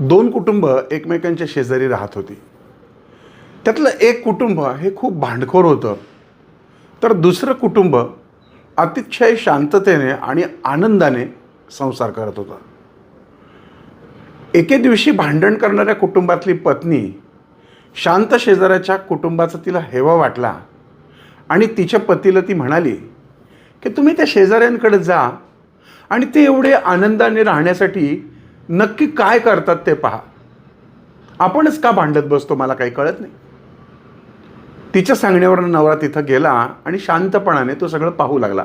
दोन कुटुंब एकमेकांच्या शेजारी राहत होती. त्यातलं एक कुटुंब हे खूप भांडखोर होतं. तर दुसरं कुटुंब अतिशय शांततेने आणि आनंदाने संसार करत होतं. एके दिवशी भांडण करणाऱ्या कुटुंबातली पत्नी शांत शेजाऱ्याच्या कुटुंबाचा तिला हेवा वाटला आणि तिच्या पतीला ती म्हणाली की तुम्ही त्या शेजाऱ्यांकडे जा आणि ते एवढे आनंदाने राहण्यासाठी नक्की काय करतात ते पहा. आपणच का भांडत बसतो मला काही कळत नाही. तिच्या सांगण्यावर नवरा तिथं गेला आणि शांतपणाने तो सगळं पाहू लागला.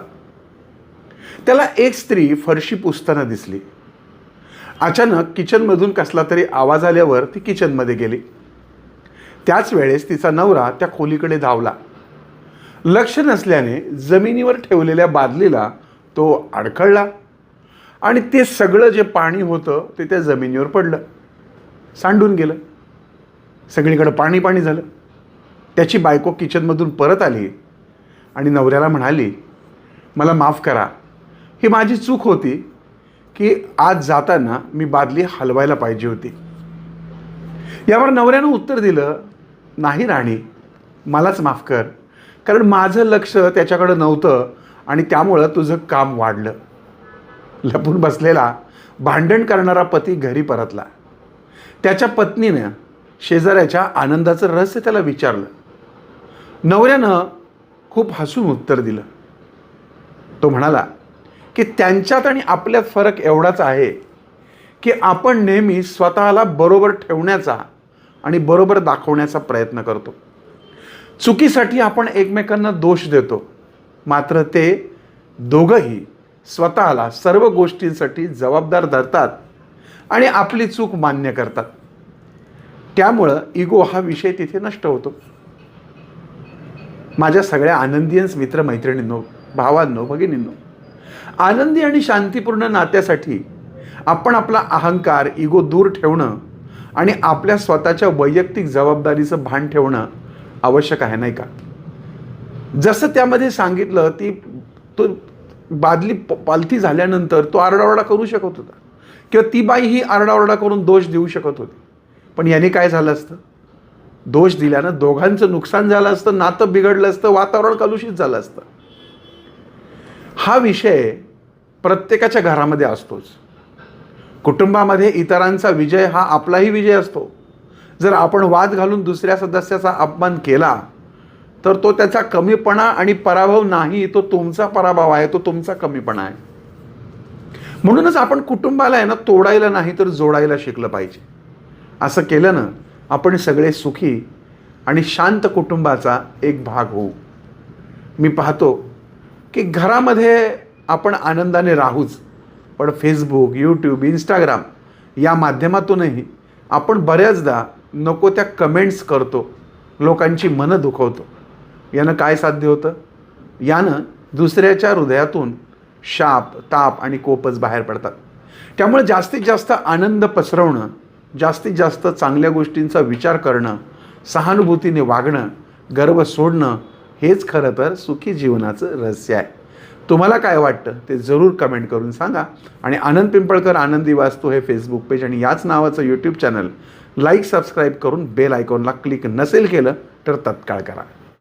त्याला एक स्त्री फरशी पुसताना दिसली. अचानक किचनमधून कसला तरी आवाज आल्यावर ती किचनमध्ये गेली. त्याच वेळेस तिचा नवरा त्या खोलीकडे धावला. लक्ष नसल्याने जमिनीवर ठेवलेल्या बादलीला तो अडखळला. आणि ते सगळं जे पाणी होतं ते त्या जमिनीवर पडलं. सांडून गेलं. सगळीकडं पाणी पाणी झालं. त्याची बायको किचनमधून परत आली आणि नवऱ्याला म्हणाली मला माफ करा. ही माझी चूक होती की आज जाताना मी बादली हलवायला पाहिजे होती. यावर नवऱ्यानं उत्तर दिलं नाही राणी मलाच माफ कर. कारण माझं लक्ष त्याच्याकडं नव्हतं आणि त्यामुळं तुझं काम वाढलं. लपून बसलेला भांडण करणारा पती घरी परतला. त्याच्या पत्नीनं शेजाऱ्याच्या आनंदाचं रहस्य त्याला विचारलं. नवऱ्यानं खूप हसून उत्तर दिलं. तो म्हणाला की त्यांच्यात आणि आपल्यात फरक एवढाच आहे की आपण नेहमी स्वतःला बरोबर ठेवण्याचा आणि बरोबर दाखवण्याचा प्रयत्न करतो. चुकीसाठी आपण एकमेकांना दोष देतो. मात्र ते दोघंही स्वतःला सर्व गोष्टींसाठी जबाबदार धरतात आणि आपली चूक मान्य करतात. त्यामुळं इगो हा विषय तिथे नष्ट होतो. माझ्या सगळ्या आनंदीयन्स मित्रमैत्रिणींनो भावांनो भगिनींनो आनंदी आणि शांतीपूर्ण नात्यासाठी आपण आपला अहंकार इगो दूर ठेवणं आणि आपल्या स्वतःच्या वैयक्तिक जबाबदारीचं भान ठेवणं आवश्यक आहे नाही का? जसं त्यामध्ये सांगितलं ती तो बादली प- पालथी झाल्यानंतर तो आरडाओरडा करू शकत होता. किंवा ती बाई ही आरडाओरडा करून दोष देऊ शकत होती. पण याने काय झालं असतं? दोष दिल्यानं दोघांचं नुकसान झालं असतं नातं बिघडलं असतं वातावरण कलुषित झालं असतं. हा विषय प्रत्येकाच्या घरामध्ये असतोच. कुटुंबामध्ये इतरांचा विजय हा आपलाही विजय असतो. जर आपण वाद घालून दुसऱ्या सदस्याचा अपमान केला तर तो त्याचा कमीपणा आणि पराभव नाही तो तुमचा पराभव आहे तो तुमचा कमीपणा आहे. म्हणूनच आपण कुटुंबाला आहे ना तोडायला नाही तर जोडायला शिकलं पाहिजे. असं केल्यानं आपण सगळे सुखी आणि शांत कुटुंबाचा एक भाग होऊ. मी पाहतो की घरामध्ये आपण आनंदाने राहूच पण फेसबुक यूट्यूब इंस्टाग्राम या माध्यमातूनही आपण बऱ्याचदा नको त्या कमेंट्स करतो लोकांची मनं दुखवतो. यानं काय साध्य होतं? यानं दुसऱ्याच्या हृदयातून शाप ताप आणि कोपच बाहेर पडतात. त्यामुळे जास्तीत जास्त आनंद पसरवणं जास्तीत जास्त चांगल्या गोष्टींचा विचार करणं सहानुभूतीने वागणं गर्व सोडणं हेच खरं तर सुखी जीवनाचं रहस्य आहे. तुम्हाला काय वाटतं? ते जरूर कमेंट करून सांगा. आणि आनंद पिंपळकर आनंदी वास्तू हे फेसबुक पेज आणि याच नावाचं यूट्यूब चॅनल लाईक सबस्क्राईब करून बेल आयकॉनला क्लिक नसेल केलं तर तत्काळ करा.